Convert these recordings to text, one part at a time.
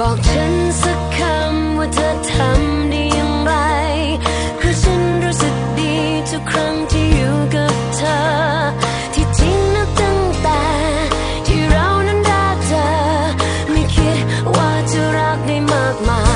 บอกฉันสักคำว่าเธอทำได้อย่างไรคือฉันรู้สึกดีทุกครั้งที่อยู่กับเธอ ที่จริงนตั้งแต่ที่เรานั้นรักเธอ ไม่คิดว่าจะรักได้มากมาย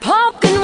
pumpkin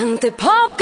Ante pop